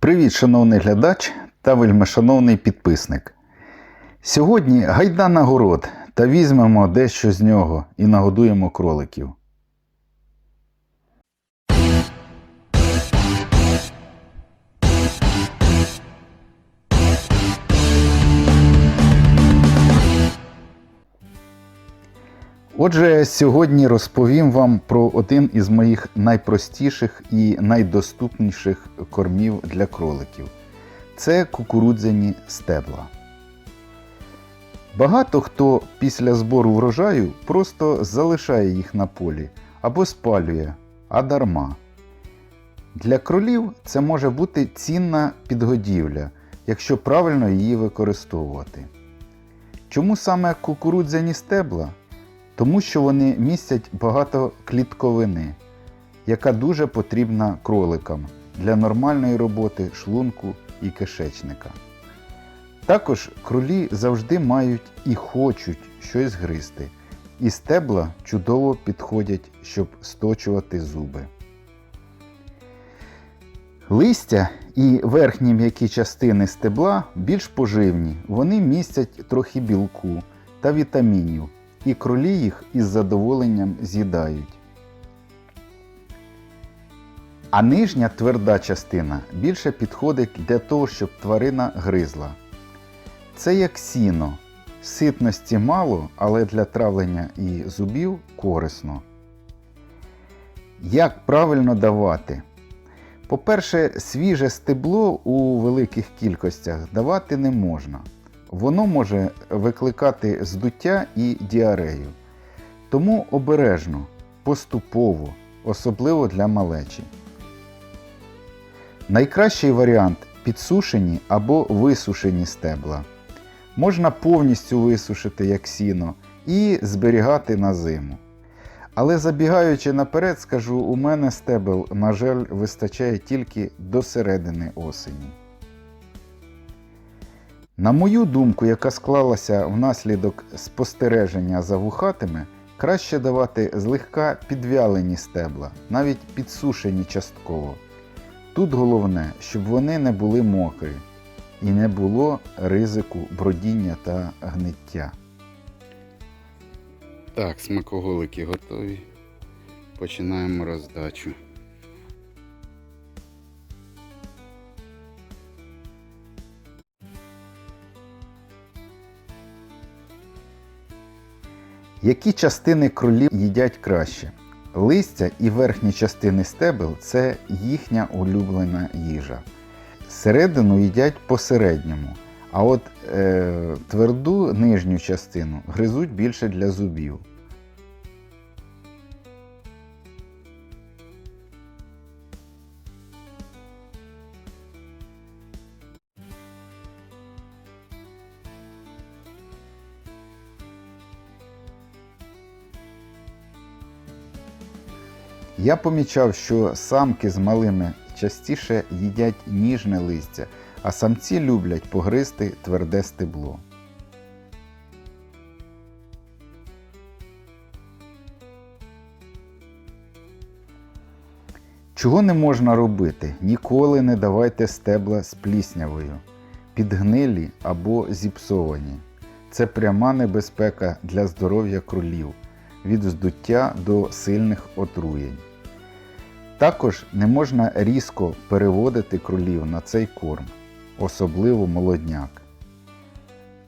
Привіт, шановний глядач та вельмишановний підписник. Сьогодні гайда на город та візьмемо дещо з нього і нагодуємо кроликів. Отже, сьогодні розповім вам про один із моїх найпростіших і найдоступніших кормів для кроликів. Це кукурудзяні стебла. Багато хто після збору врожаю просто залишає їх на полі або спалює, а дарма. Для кролів це може бути цінна підгодівля, якщо правильно її використовувати. Чому саме кукурудзяні стебла? Тому що вони містять багато клітковини, яка дуже потрібна кроликам для нормальної роботи шлунку і кишечника. Також кролі завжди мають і хочуть щось гризти, і стебла чудово підходять, щоб сточувати зуби. Листя і верхні м'які частини стебла більш поживні, вони містять трохи білку та вітамінів і кролі їх із задоволенням з'їдають. А нижня тверда частина більше підходить для того, щоб тварина гризла. Це як сіно. Ситності мало, але для травлення і зубів корисно. Як правильно давати? По-перше, свіже стебло у великих кількостях давати не можна. Воно може викликати здуття і діарею. Тому обережно, поступово, особливо для малечі. Найкращий варіант підсушені або висушені стебла. Можна повністю висушити як сіно і зберігати на зиму. Але забігаючи наперед, скажу, у мене стебел, на жаль, вистачає тільки до середини осені. На мою думку, яка склалася внаслідок спостереження за вухатими, краще давати злегка підвялені стебла, навіть підсушені частково. Тут головне, щоб вони не були мокрі і не було ризику бродіння та гниття. Так, смакоголики готові. Починаємо роздачу. Які частини кролів їдять краще? Листя і верхні частини стебел це їхня улюблена їжа. Середину їдять посередньому, а от е, тверду нижню частину гризуть більше для зубів. Я помічав, що самки з малими частіше їдять ніжне листя, а самці люблять погризти тверде стебло. Чого не можна робити? Ніколи не давайте стебла з пліснявою, підгнилі або зіпсовані. Це пряма небезпека для здоров'я кролів від вздуття до сильних отруєнь. Також не можна різко переводити кролів на цей корм, особливо молодняк.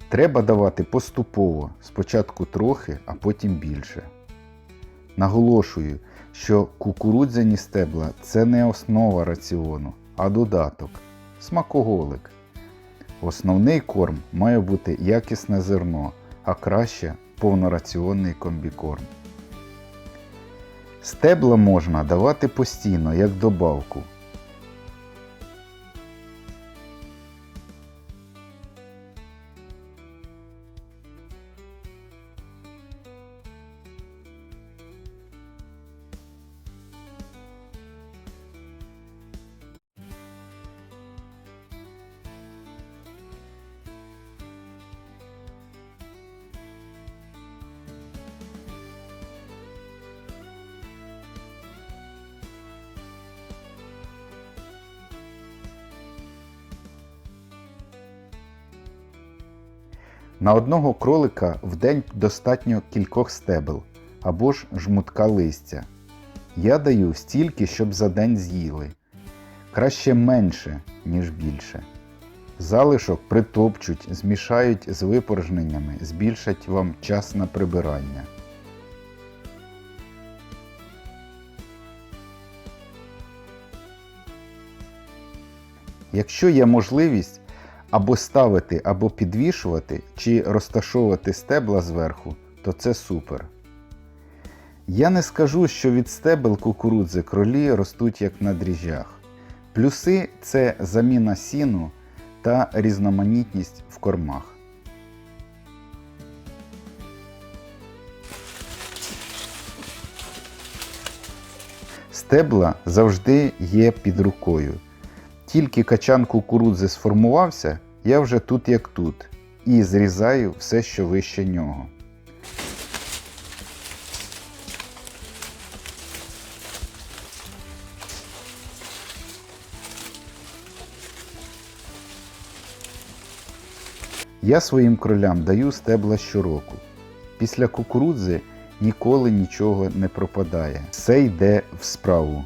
Треба давати поступово, спочатку трохи, а потім більше. Наголошую, що кукурудзяні стебла це не основа раціону, а додаток, смакоголик. Основний корм має бути якісне зерно, а краще повнораціонний комбікорм. Стебла можна давати постійно, як добавку. На одного кролика в день достатньо кількох стебел або ж жмутка листя. Я даю стільки, щоб за день з'їли. Краще менше, ніж більше. Залишок притопчуть, змішають з випорожненнями, збільшать вам час на прибирання. Якщо є можливість або ставити, або підвішувати, чи розташовувати стебла зверху, то це супер. Я не скажу, що від стебел кукурудзи кролі ростуть як на дріжджах. Плюси це заміна сіну та різноманітність в кормах. Стебла завжди є під рукою. Тільки качан кукурудзи сформувався, я вже тут як тут, і зрізаю все, що вище нього. Я своїм кролям даю стебла щороку. Після кукурудзи ніколи нічого не пропадає. Все йде в справу.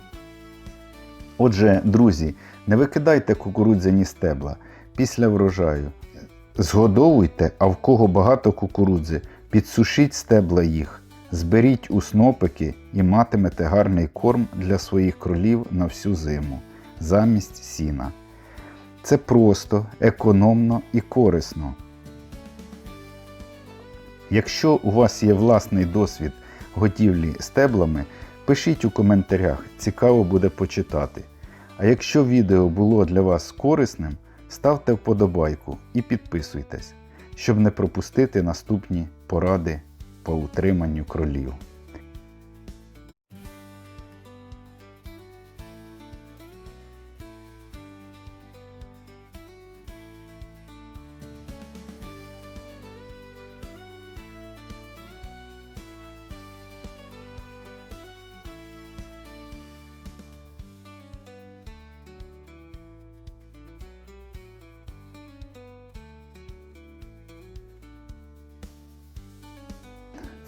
Отже, друзі, не викидайте кукурудзяні стебла після врожаю. Згодовуйте, а в кого багато кукурудзи, підсушіть стебла їх, зберіть у снопики і матимете гарний корм для своїх кролів на всю зиму замість сіна. Це просто, економно і корисно. Якщо у вас є власний досвід готівлі стеблами, пишіть у коментарях, цікаво буде почитати. А якщо відео було для вас корисним, ставте вподобайку і підписуйтесь, щоб не пропустити наступні поради по утриманню кролів.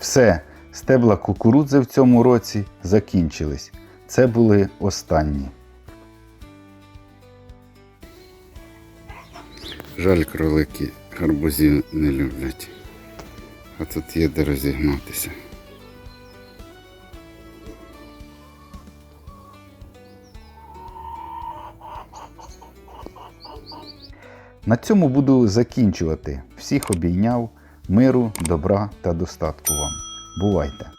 Все, стебла кукурудзи в цьому році закінчились. Це були останні. Жаль, кролики гарбузів не люблять. А тут є де розігнатися. На цьому буду закінчувати. Всіх обійняв. Миру, добра та достатку вам. Бувайте!